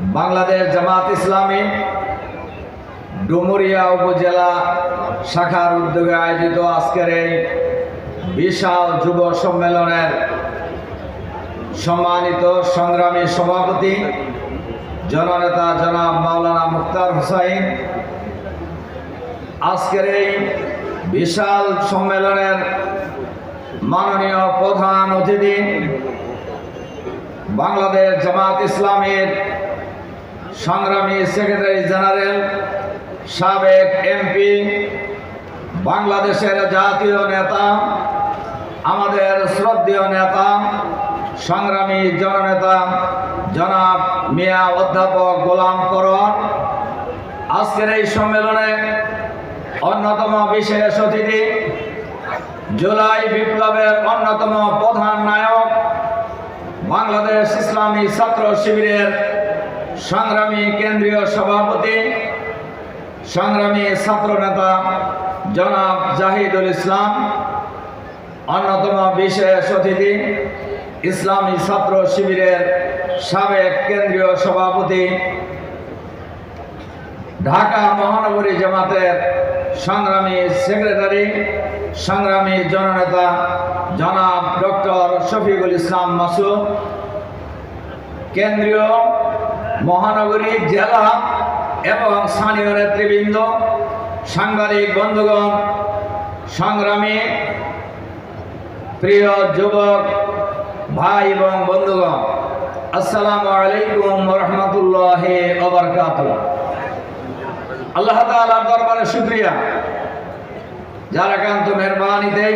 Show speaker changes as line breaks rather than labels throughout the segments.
বাংলাদেশ জামাত ইসলামী ডুমুরিয়া উপজেলা শাখার উদ্যোগে আয়োজিত আজকের এই বিশাল যুব সম্মেলনের সম্মানিত সংগ্রামী সভাপতি জননেতা জনাব মাওলানা মুক্তার হুসাইন, আজকের এই বিশাল সম্মেলনের মাননীয় প্রধান অতিথি বাংলাদেশ জামাত ইসলামের সংগ্রামী সেক্রেটারি জেনারেল, সাবেক এমপি, বাংলাদেশের জাতীয় নেতা, আমাদের শ্রদ্ধেয় নেতা, সংগ্রামী জননেতা জনাব মিয়া অধ্যাপক গোলাম করর আজকের এই সম্মেলনে অন্যতম বিশেষ অতিথি, জুলাই বিপ্লবের অন্যতম প্রধান নায়ক, বাংলাদেশ ইসলামী ছাত্র শিবিরের সংগ্রামী কেন্দ্রীয় সভাপতি, সংগ্রামী ছাত্র নেতা জনাব জাহিদুল ইসলাম, অন্যতম বিশেষ অতিথি, ইসলামী ছাত্র শিবিরের সাবেক কেন্দ্রীয় সভাপতি, ঢাকা মহানগরী জামাতের সংগ্রামী সেক্রেটারি, সংগ্রামী জননেতা জনাব ডক্টর শফিকুল ইসলাম মাসুদ, কেন্দ্রীয় মহানগরী জেলা এবং স্থানীয় নেতৃবৃন্দ, সাংবাদিক বন্ধুগণ, সংগ্রামী প্রিয় যুবক, ভাই এবং বন্ধুগণ, আসসালামু আলাইকুম রহমতুল্লাহ ওবরকাত আল্লাহ তাআলার দরবারে শুক্রিয়া। যার একান্ত মেহরবানিতে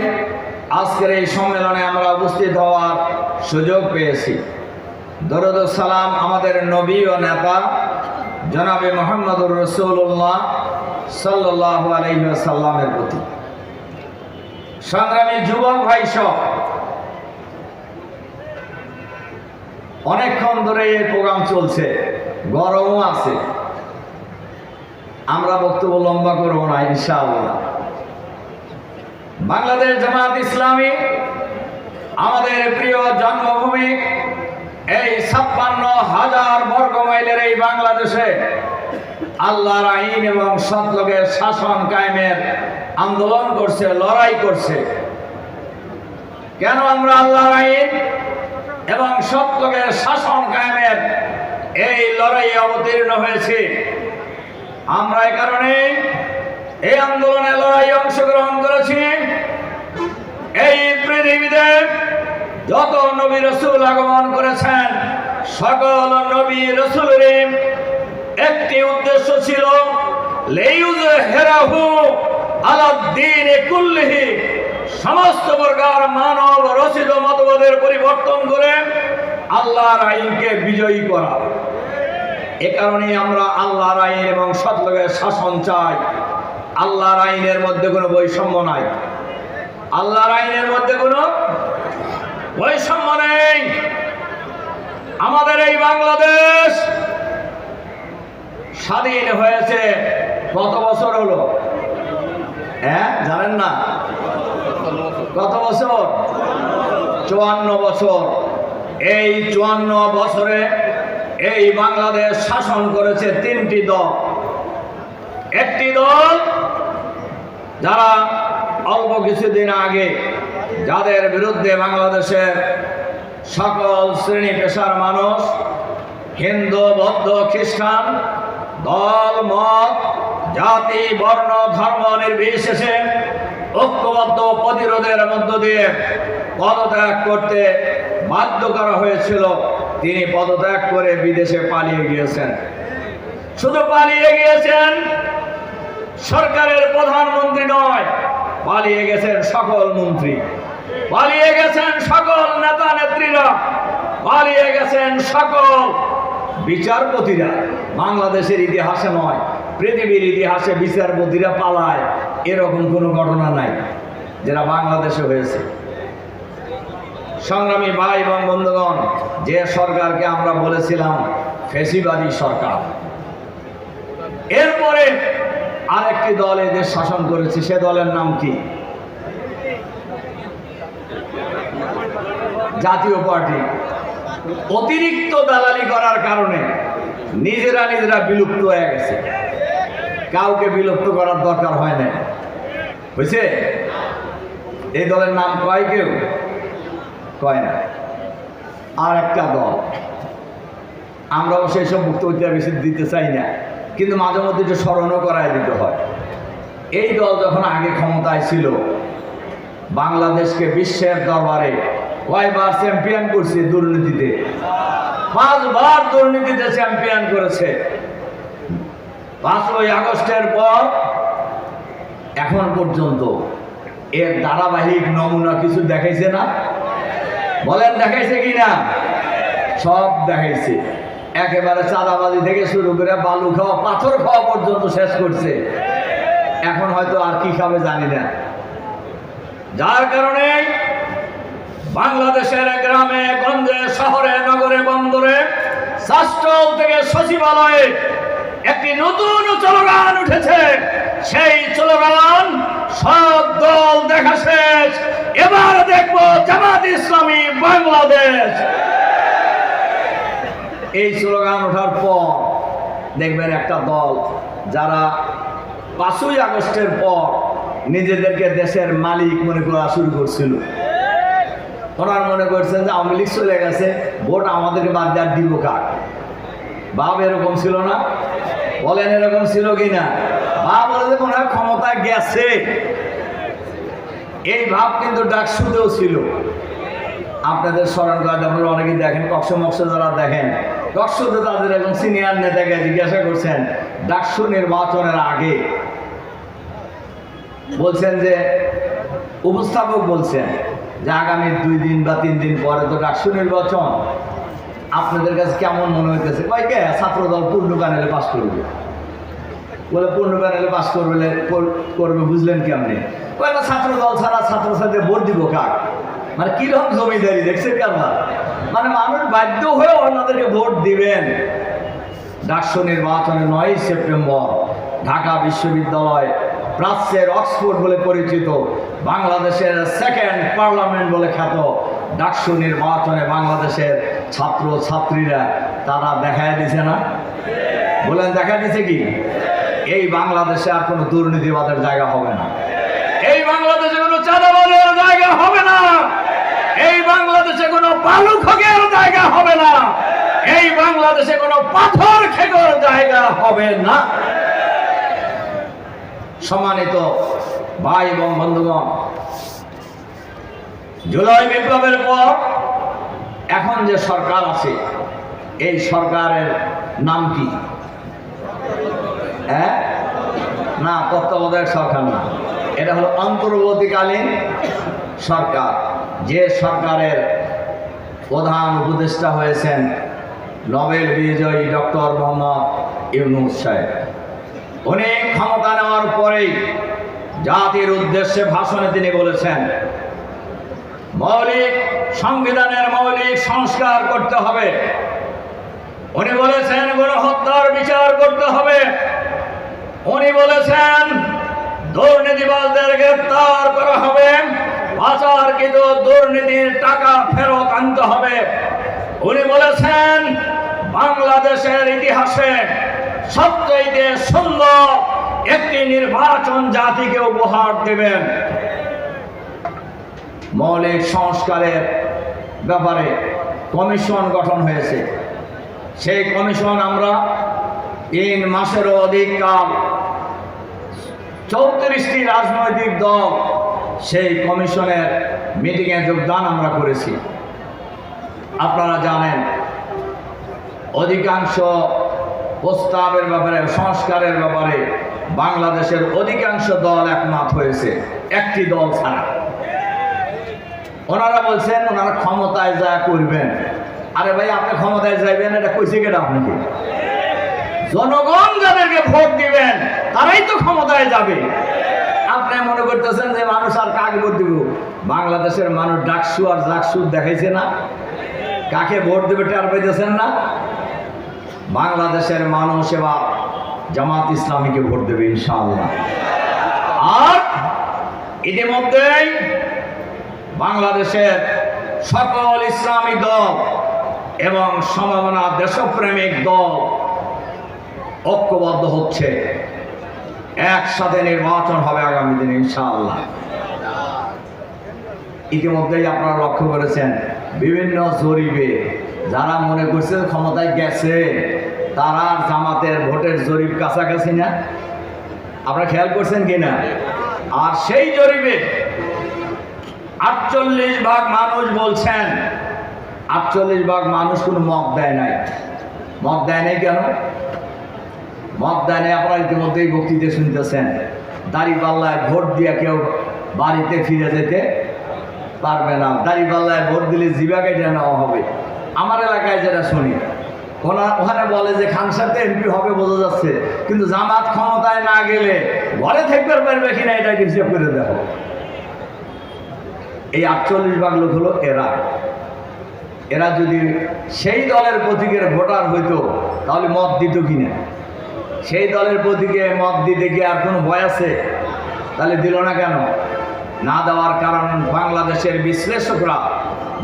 আজকের এই সম্মেলনে আমরা উপস্থিত হওয়ার সুযোগ পেয়েছি। আমাদের নবী ও নেতা, জনাবে মোহাম্মদুর রসুল্লাহ সাল্লাহ প্রতি। সংগ্রামী যুবক ভাই সব, অনেকক্ষণ ধরে এই প্রোগ্রাম চলছে, গরমও আছে। আমরা বক্তব্য লম্বা করব না, ইনশাআল্লাহ। বাংলাদেশ জামাত ইসলামী, আমাদের প্রিয় জন্মভূমি ছাপ্পান্ন হাজার বর্গ মাইলের এই বাংলাদেশে আল্লাহর আইন এবং সৎলোকের শাসন কায়েমের আন্দোলন করছে, লড়াই করছে। কেন আমরা আল্লাহর আইন এবং সৎলোকের শাসন কায়েমের এই লড়াইয়ে অবতীর্ণ হয়েছি? আমরা এই কারণে এই আন্দোলনে লড়াই অংশগ্রহণ করেছি। এই পৃথিবীতে যত নবী রসুল আগমন করেছেন, সকল নবী রসুলের একটি উদ্দেশ্য ছিল সমস্ত প্রকার মানব রচিত মতবাদের পরিবর্তন করে আল্লাহর আইনকে বিজয়ী করা। এ কারণে আমরা আল্লাহর আইন এবং সৎলোকের শাসন চাই। আল্লাহর আইনের মধ্যে কোনো বৈষম্য নাই। আল্লাহর আইনের মধ্যে কোনো বৈষম্য নেই আমাদের এই বাংলাদেশ স্বাধীন হয়েছে। কত বছর হলো? হ্যাঁ জানেন না? কত বছর? চুয়ান্ন বছর। এই চুয়ান্ন বছরে এই বাংলাদেশ শাসন করেছে তিনটি দল। একটি দল যারা অল্প কিছুদিন আগে যাদের বিরুদ্ধে বাংলাদেশের সকল শ্রেণি পেশার মানুষ, হিন্দু, বৌদ্ধ, খ্রিস্টান, দল, মত, জাতি, বর্ণ, ধর্ম নির্বিশেষে ঐক্যবদ্ধ প্রতিরোধের মধ্য দিয়ে পদত্যাগ করতে বাধ্য করা হয়েছিল। তিনি পদত্যাগ করে বিদেশে পালিয়ে গিয়েছেন। শুধু পালিয়ে গিয়েছেন, সরকারের প্রধানমন্ত্রী পালিয়ে গেছেন সকল মন্ত্রী। পালিয়ে গেছেন সকল নেতা নেত্রীরা। পালিয়ে গেছেন সকল বিচারপতিরা। বাংলাদেশের ইতিহাসে নয়, পৃথিবীর ইতিহাসে বিচারপতিরা পালায়। এরকম কোনো ঘটনা নাই যেটা বাংলাদেশে হয়েছে। সংগ্রামী ভাই এবং বন্ধুগণ, যে সরকারকে আমরা বলেছিলাম ফেসিবাদী সরকার। এরপরে আরেকটি দল এদের শাসন করেছে, সে দলের নাম কি? জাতীয় পার্টি। অতিরিক্ত দালালি করার কারণে নিজেরা নিজেরা বিলুপ্ত হয়ে গেছে। কাউকে বিলুপ্ত করার দরকার হয় না বুঝছে এই দলের নাম কয় কেউ? কয় না। আর একটা দল। আমরাও সেই সব বেশি দিতে চাই না। কিন্তু মাঝে মধ্যে একটু স্মরণও করায় দিতে হয়। এই দল যখন আগে ক্ষমতায় ছিল, বাংলাদেশকে বিশ্বের দরবারে কয়বার চ্যাম্পিয়ন করছে দুর্নীতিতে? পাঁচবার দুর্নীতিতে চ্যাম্পিয়ন করেছে। পাঁচই আগস্টের পর এখন পর্যন্ত এর ধারাবাহিক নমুনা কিছু দেখাইছে না? বলেন দেখাইছে কি না? সব দেখাইছে। একেবারে চাঁদাবাজি থেকে শুরু করে বালু খাওয়া, পাথর খাওয়া পর্যন্ত শেষ করছে। এখন হয়তো আর কি খাবে জানি না। যার কারণে বাংলাদেশের গ্রামে, গঞ্জে, শহরে, নগরে, বন্দরে শাস্ত্রল থেকে সচিবালয়ে একটি নতুন স্লোগান উঠেছে। সেই স্লোগান সব দল দেখা শেষ। এবার দেখব জামাত ইসলামী বাংলাদেশ। এই স্লোগান ওঠার পর দেখবেন একটা দল যারা পাঁচই আগস্টের পর নিজেদেরকে দেশের মালিক মনে করা শুরু করছিল। ওনার মনে করছেন যে আওয়ামী লীগ চলে গেছে, ভোট আমাদেরকে বাদ দেওয়ার দিব কাক বাপ এরকম ছিল না? বলেন এরকম ছিল কি না বাপ বলে মনে হয় ক্ষমতায় গেছে। এই ভাব কিন্তু ডাকসুদেও ছিল। আপনাদের স্মরণ করা আপনারা অনেকেই দেখেন, কক্ষ মক্ষ যারা দেখেন কক্ষতে তাদের এবং সিনিয়র নেতাকে জিজ্ঞাসা করছেন ডাকসু নির্বাচনের আগে? বলছেন যে, উপস্থাপক বলছেন যে, আগামী দুই দিন বা তিন দিন পরে তো ডাকসু নির্বাচন। আপনাদের কাছে কেমন মনে হইতেছে? কে? ছাত্রদল পূর্ণ প্যানেলে পাশ করবে। বলে, পূর্ণ প্যানেলে পাশ করবে করবে বুঝলেন কেমনি? কয়, না ছাত্র দল ছাড়া ছাত্রছাত্রী ভোট দিব কাক? মানে কীরকম জমিদারি, দেখছেন কেন মানে মানুষ বাধ্য হয়ে ওনাদেরকে ভোট দিবেন। ডাকসু নির্বাচনে নয় সেপ্টেম্বর, ঢাকা বিশ্ববিদ্যালয়, প্রাচ্যের অক্সফোর্ড বলে পরিচিত, বাংলাদেশের সেকেন্ড পার্লামেন্ট বলে খ্যাত। ডাকসু নির্বাচনে বাংলাদেশের ছাত্র ছাত্রীরা তারা দেখায় দিছে না? বলেন দেখা দিছে কি? এই বাংলাদেশে আর কোনো দুর্নীতিবাদের জায়গা হবে না। এই বাংলাদেশে কোনো চাঁদাবাজের জায়গা হবে না। এই বাংলাদেশে কোনো বালু খগের জায়গা হবে না। এই বাংলাদেশে কোনো পাথর খেগর জায়গা হবে না। সম্মানিত ভাই এবং বন্ধুগণ, জুলাই বিপ্লবের পর এখন যে সরকার আছে, এই সরকারের নাম কি? হ্যাঁ? না, তত্ত্বাবধায়ক সরকার না। এটা হলো অন্তর্বর্তীকালীন সরকার। যে সরকারের প্রধান উপদেষ্টা হয়েছেন নোবেল বিজয়ী ডক্টর মোহাম্মদ ইউনুস সাহেব। উনি ক্ষমতা নেওয়ার পরেই জাতির উদ্দেশ্যে ভাষণে তিনি বলেছেন, মৌলিক সংবিধানের মৌলিক সংস্কার করতে হবে। উনি বলেছেন, গণহত্যার বিচার করতে হবে। উনি বলেছেন, দুর্নীতিবাজদের গ্রেপ্তার করা হবে। পাচারকৃত দুর্নীতির টাকা ফেরত আনতে হবে। উনি বলেছেন, বাংলাদেশের ইতিহাসে সবচেয়ে সুন্দর একটি নির্বাচন জাতিকে উপহার দেবেন। মৌলিক সংস্কারের ব্যাপারে কমিশন গঠন হয়েছে। সেই কমিশন আমরা তিন মাসেরও অধিক কাল চৌত্রিশটি রাজনৈতিক দল সেই কমিশনের মিটিংয়ে যোগদান আমরা করেছি। আপনারা জানেন, অধিকাংশ প্রস্তাবের ব্যাপারে, সংস্কারের ব্যাপারে বাংলাদেশের অধিকাংশ দল একমত হয়েছে, একটি দল ছাড়া। ওনারা বলছেন, ওনারা ক্ষমতায় যা করবেন। আরে ভাই, আপনি ক্ষমতায় যাইবেন, এটা কইছে কেটা আপনাকে জনগণ যাদেরকে ভোট দিবেন, তারাই তো ক্ষমতায় যাবে। আপনি মনে করতেছেন যে মানুষ আর কাকে ভোট দিব? বাংলাদেশের মানুষ ডাকসু আর জাকসু দেখাইছে না। কাকে ভোট দেবে টের পাইতেছেন না? বাংলাদেশের মানুষ এবার জামাত ইসলামীকে ভোট দেবে ইনশাআল্লাহ। আর ইতিমধ্যেই বাংলাদেশের সকল ইসলামী দল এবং সম্ভাবনা দেশপ্রেমিক দল ঐক্যবদ্ধ হচ্ছে। একসাথে নির্বাচন হবে আগামী দিনে, ইনশাআল্লাহ। ইতিমধ্যেই আপনারা লক্ষ্য করেছেন, বিভিন্ন জরিপে যারা মনে করছে ক্ষমতায় গেছে, তারা জামাতের ভোটের জরিপ কাছাকাছি না। আপনারা খেয়াল করছেন কিনা? আর সেই জরিপে আটচল্লিশ ভাগ মানুষ বলছেন, আটচল্লিশ ভাগ মানুষ কোনো মত দেয় নাই। মত দেয় নাই কেন? মত দেয় নাই আপনারা ইতিমধ্যেই বক্তৃতা শুনতেছেন। দাড়ি পাল্লায় ভোট দিয়ে কেউ বাড়িতে ফিরে যেতে পারবে না। দাড়ি পাল্লায় ভোট দিলে জিবা কেটে নেওয়া হবে। আমার এলাকায় যেটা শুনি, ওনা- ওখানে বলে যে খানসাতে এমপি হবে বোঝা যাচ্ছে, কিন্তু জামাত ক্ষমতায় না গেলে ঘরে থাকতে পারবে কিনা এটা হিসেব করে দেখো। এই আটচল্লিশ ভাগ লোক হলো এরা। এরা যদি সেই দলের প্রতীকের ভোটার হইতো, তাহলে মত দিত কিনা? সেই দলের প্রতীকে মত দিতে গিয়ে আর কোনো ভয় আছে? তাহলে দিল না কেন? না দেওয়ার কারণ বাংলাদেশের বিশ্লেষকরা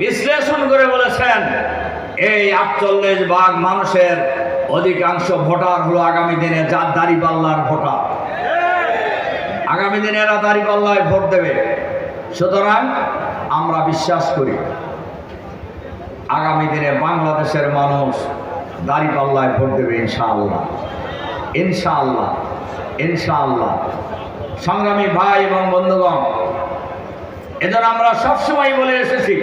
বিশ্লেষণ করে বলেছেন, এই আটচল্লিশ ভাগ মানুষের অধিকাংশ ভোটার হলো আগামী দিনে যার দাড়ি পাল্লার ভোটার। আগামী দিনে এরা দাড়ি পাল্লায় ভোট দেবে। সুতরাং আমরা বিশ্বাস করি, আগামী দিনে বাংলাদেশের মানুষ দাড়ি পাল্লায় ভোট দেবে ইনশাআল্লাহ। ইনশাআল্লাহ ইনশাআল্লাহ। সংগ্রামী ভাই এবং বন্ধুগণ, এজন্য আমরা সবসময় বলে এসেছি,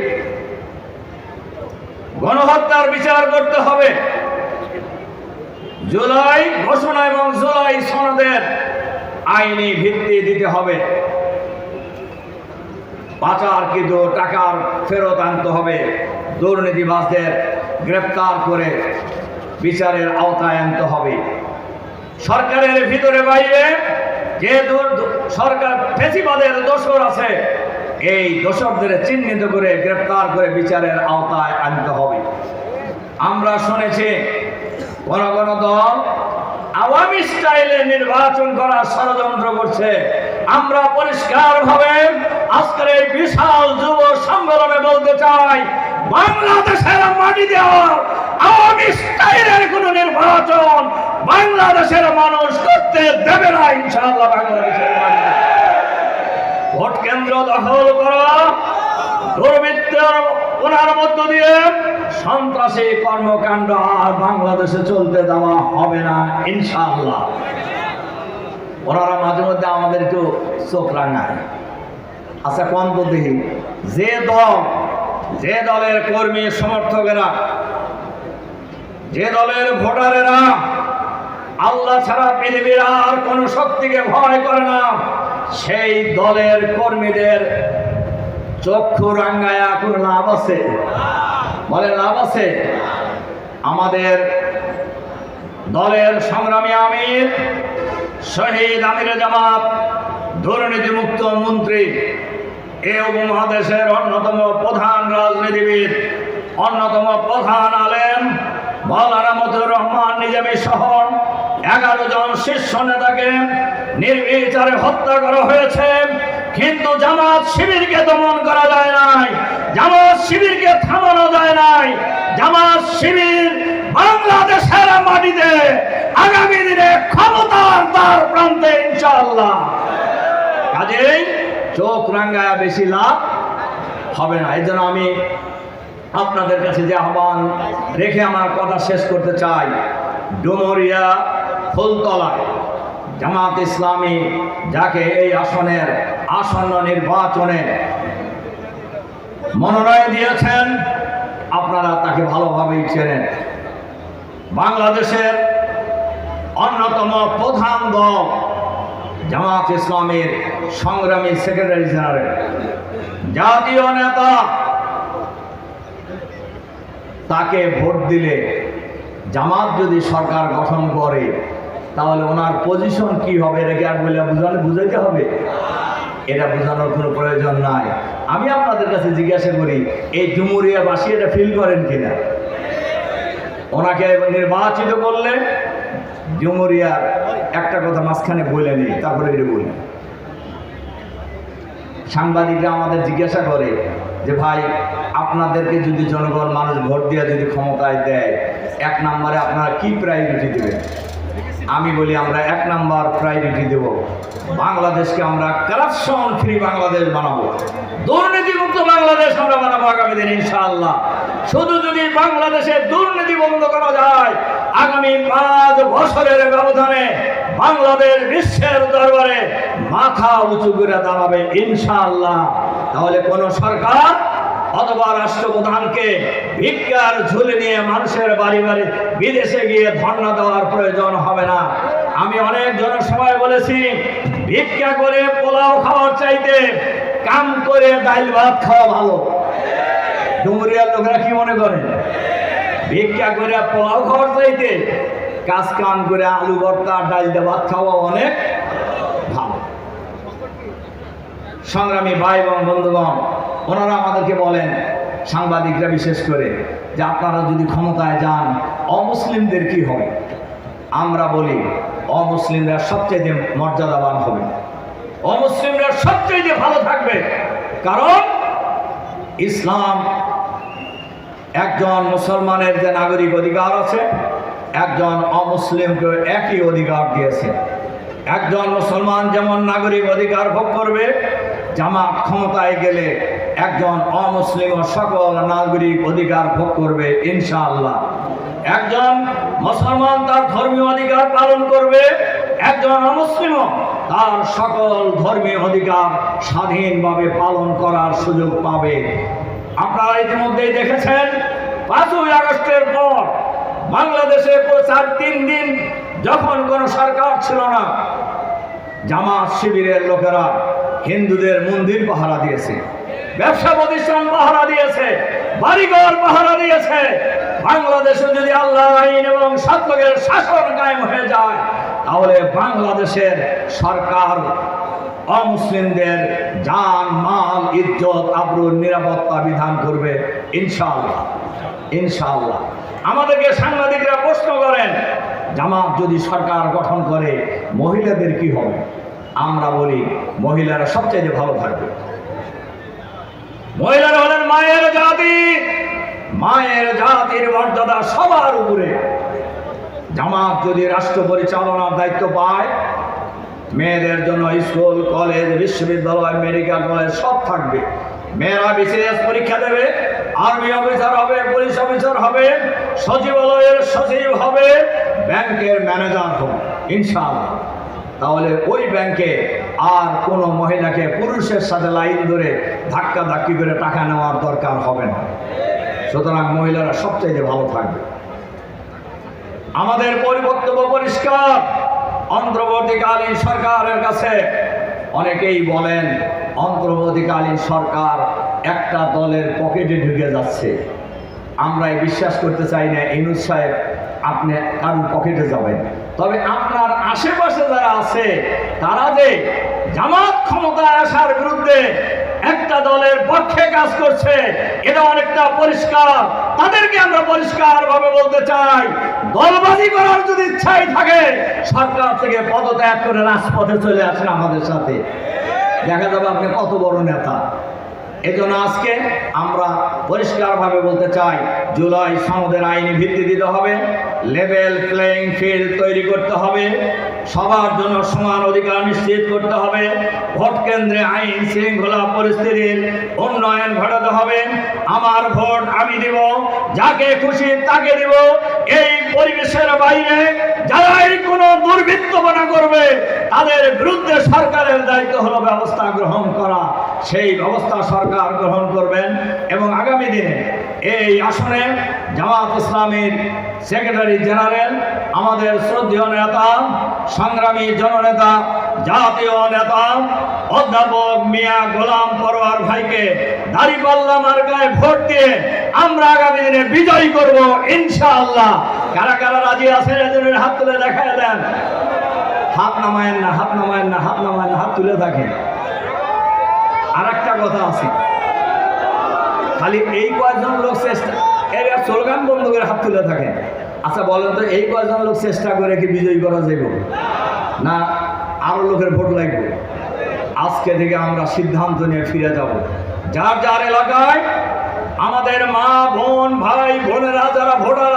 গণহত্যার বিচার করতে হবে। জুলাই ঘোষণা এবং জুলাই সনদের আইনি ভিত্তি দিতে হবে। পাচারকৃত টাকার ফেরত আনতে হবে। দুর্নীতিবাসদের গ্রেপ্তার করে বিচারের আওতায় আনতে হবে। সরকারের ভিতরে বাইরে যে সরকার ফেসিবাদের দোষর আছে, এই দোষকদের চিহ্নিত করে গ্রেপ্তার করে বিচারের আওতায় আনতে হবে। আমরা শুনেছি কোন কোন দল আওয়ামী স্টাইলে নির্বাচন করার ষড়যন্ত্র করছে। আমরা পরিষ্কার ভাবে আজকের এই বিশাল যুব সম্মেলনে বলতে চাই, বাংলাদেশের মাটি দেওয়ার আওয়ামী স্টাইলের কোন নির্বাচন বাংলাদেশের মানুষ করতে দেবে না, ইনশাআল্লাহ বাংলাদেশের ভোট কেন্দ্র দখল করা, দুর্বৃত্তের ওনার মধ্য দিয়ে সন্ত্রাসী কর্মকাণ্ড আর বাংলাদেশে চলতে দেওয়া হবে না, ইনশাআল্লাহ। ওনারা মাঝে মধ্যে আমাদের একটু চোখ রাঙায়। আচ্ছা কোন তো যে দল, যে দলের কর্মী সমর্থকেরা, যে দলের ভোটারেরা আল্লাহ ছাড়া পৃথিবীর আর কোন শক্তিকে ভয় করে না। সেই দলের কর্মীদের চক্ষু রাঙ্গায়া কোনো লাভ আছে? বলে লাভ আছে। আমাদের দলের সংগ্রামী আমির, শহীদ আমির জামাত, দুর্নীতিমুক্ত মন্ত্রী, এ উপমহাদেশের অন্যতম প্রধান রাজনীতিবিদ, অন্যতম প্রধান আলেম মৌলানা মতুর রহমান নিজামী সহ এগারো জন শীর্ষ নেতাকে নির্বিচারে হত্যা করা হয়েছে। কিন্তু জামাত শিবিরকে দমন করা যায় নাই। জামাত শিবিরকে থামানো যায় নাই। জামাত শিবির বাংলাদেশের মাটিতে আগামী দিনে ক্ষমতার তার প্রান্তে ইনশাআল্লাহ। কাজেই চোখ রাঙ্গায় বেশি লাভ হবে না। এই জন্য আমি আপনাদের কাছে যে আহ্বান রেখে আমার কথা শেষ করতে চাই। ডুমরিয়া ফুলতলায় জামাত ইসলামী যাকে এই আসনের আসন্ন নির্বাচনে মনোনয়ন দিয়েছেন, আপনারা তাকে ভালোভাবেই চেনেন। বাংলাদেশের অন্যতম প্রধান দল জামাত ইসলামের সংগ্রামী সেক্রেটারি জেনারেল। জাতীয় নেতা তাকে ভোট দিলে জামাত যদি সরকার গঠন করে তাহলে ওনার পজিশন কি হবে? এটাকে আর বলে বুঝালে বুঝাইতে হবে? এটা বোঝানোর কোনো প্রয়োজন নাই। আমি আপনাদের কাছে জিজ্ঞাসা করি, এই ডুমুরিয়াবাসী এটা ফিল করেন কিনা? ওনাকে নির্বাচিত করলে ডুমুরিয়ার একটা কথা মাঝখানে বলে নেই, তারপরে এটা বলি। সাংবাদিকরা আমাদের জিজ্ঞাসা করে যে, ভাই, আপনাদেরকে যদি জনগণ মানুষ ভোট দিয়ে যদি ক্ষমতায় দেয়, এক নম্বরে আপনারা কি প্রায়োরিটি দেবেন? আমি বলি আমরা এক নাম্বার প্রায়োরিটি দেব। বাংলাদেশকে আমরা কারাপশন ফ্রি বাংলাদেশ বানাবো। দুর্নীতিমুক্ত বাংলাদেশ আমরা বানাবো আগামী দিন, ইনশাআল্লাহ। শুধু যদি বাংলাদেশে দুর্নীতি বন্ধ করা যায়, আগামী পাঁচ বছরের ব্যবধানে বাংলাদেশ বিশ্বের দরবারে মাথা উঁচু করে দাঁড়াবে, ইনশাআল্লাহ। তাহলে কোন সরকার অথবা রাষ্ট্রপ্রধানকে ভিক্ষার ঝুলে নিয়ে মানুষের বাড়ি বাড়ি বিদেশে গিয়ে ধর্ণা দেওয়ার প্রয়োজন হবে না। আমি অনেক জনসভায় বলেছি, ভিক্ষা করে পোলাও খাওয়ার চাইতে কাম করে ডাইল ভাত খাওয়া ভালো। ডুমুরিয়ার লোকেরা কি মনে করেন ভিক্ষা করে পোলাও খাওয়ার চাইতে কাজ কাম করে আলু ভর্তা, ডাইল দিয়ে ভাত খাওয়া অনেক ভালো। সংগ্রামী ভাই এবং বন্ধুগণ ওনারা আমাদেরকে বলেন, সাংবাদিকরা বিশেষ করে, যে আপনারা যদি ক্ষমতায় যান, অমুসলিমদের কি হবে? আমরা বলি, অমুসলিমরা সবচেয়ে মর্যাদাবান হবে। অমুসলিমরা সবচেয়ে ভালো থাকবে। কারণ, ইসলাম একজন মুসলমানের যে নাগরিক অধিকার আছে, একজন অমুসলিমকে একই অধিকার দিয়েছে। একজন মুসলমান যেমন নাগরিক অধিকার ভোগ করবে, জামাত ক্ষমতায় গেলে একজন অমুসলিম সকল নাগরিক অধিকার ভোগ করবে, ইনশাআল্লাহ। একজন মুসলমান তার ধর্মীয় অধিকার পালন করবে, একজন অমুসলিম তার সকল ধর্মীয় অধিকার স্বাধীনভাবে পালন করার সুযোগ পাবে। আপনারা ইতিমধ্যেই দেখেছেন, পাঁচই আগস্টের পর বাংলাদেশে চার তিন দিন যখন কোনো সরকার ছিল না, জামাত শিবিরের লোকেরা হিন্দুদের মন্দির পাহারা দিয়েছে। ব্যবসা প্রতিষ্ঠান পাহারা দিয়েছে। বাড়িঘর পাহারা দিয়েছে। বাংলাদেশে যদি আল্লাহ আইন এবং সত্যকের শাসন কায়েম হয়ে যায়, তাহলে বাংলাদেশের সরকার, অমুসলিমদের জান, মাল, ইজ্জত, আবরুর নিরাপত্তা বিধান করবে ইনশাআল্লাহ। ইনশাআল্লাহ। আমাদেরকে সাংবাদিকরা প্রশ্ন করেন, জামাত যদি সরকার গঠন করে, মহিলাদের কি হবে? আমরা বলি মহিলারা সবচেয়ে ভালো থাকবে মহিলারা হলেন মায়ের জাতি। মায়ের জাতির মর্যাদা সবার উপরে। জামাত যদি রাষ্ট্র পরিচালনার দায়িত্ব পায় মেয়েদের জন্য স্কুল কলেজ বিশ্ববিদ্যালয় মেডিকেল কলেজ সব থাকবে। মেয়েরা বিসিএস পরীক্ষা দেবে আর্মি অফিসার হবে পুলিশ অফিসার হবে সচিবালয়ের সচিব হবে ব্যাংকের ম্যানেজার হবে ইনশাআল্লাহ। তাহলে ওই ব্যাংকে আর কোনো মহিলাকে পুরুষের সাথে লাইন ধরে ধাক্কা ধাক্কি করে টাকা নেওয়ার দরকার হবে না। সুতরাং মহিলারা সবচেয়ে ভালো থাকবে। আমাদের পরিবক্তব্য পরিষ্কার। অন্তর্বর্তীকালীন সরকারের কাছে অনেকেই বলেন, অন্তর্বর্তীকালীন সরকার একটা দলের পকেটে ঢুকে যাচ্ছে। আমরা বিশ্বাস করতে চাই না, ইনুজ সাহেব, আপনি কারণ পকেটে যাবেন? তবে আপনার আশেপাশে যারা আছে, তারা যে জামাত ক্ষমতায় আসার বিরুদ্ধে একটা দলের পক্ষে কাজ করছে, এটা অনেকটা পরিষ্কার। তাদেরকে আমরা পরিষ্কার ভাবে বলতে চাই, দলবাজি করার যদি ইচ্ছাই থাকে, সরকার থেকে পদত্যাগ করে রাজপথে চলে আসেন আমাদের সাথে। দেখা যাবে আপনি কত বড় নেতা। এজন্য আজকে আমরা পরিষ্কারভাবে বলতে চাই, জুলাই সনদের আইনি ভিত্তি দিতে হবে লেভেল প্লেইং ফিল্ড তৈরি করতে হবে, সবার জন্য সমান অধিকার নিশ্চিত করতে হবে, ভোট কেন্দ্রে আইন শৃঙ্খলা পরিস্থিতির উন্নয়ন ঘটাতে হবে, আমার ভোট আমি দিব, যাকে খুশি তাকে দিব, এই পরিবেশের বাইরে যারাই কোনো দুর্বৃত্তপনা করবে, তাদের বিরুদ্ধে সরকারের দায়িত্ব হলো ব্যবস্থা গ্রহণ করা। সেই ব্যবস্থা সরকার গ্রহণ করবেন এবং আগামী দিনে এই আসনে জামাত ইসলামীর সেক্রেটারি জেনারেল, আমাদের শ্রদ্ধীয় নেতা, সংগ্রামী জননেতা, জাতীয় নেতা, অধ্যাপক মিয়া গোলাম পরোয়ার ভাইকে দাড়িপাল্লা মার্কায় ভোট দিয়ে আমরা আগামী দিনে বিজয়ী করব, ইনশাআল্লাহ। কারা কারা রাজি আছেন এজনের হাত তুলে দেখায় দেন। হাত নামায়েন না, হাত নামায়েন না, হাত নামায়েন না, হাত তুলে থাকেন কথা আছে। খালি এই কয়েকজন লোক চেষ্টা এর স্লোগান বন্ধ করে হাত তুলে থাকেন আচ্ছা বলেন তো, এই কয়েকজন লোক চেষ্টা করে কি বিজয়ী করা যাবে না, আরও লোকের ভোট লাগবে। আজকে থেকে আমরা সিদ্ধান্ত নিয়ে ফিরে যাব। যার যার এলাকায় আমাদের মা, বোন, ভাই, বোনেরা, যারা ভোটার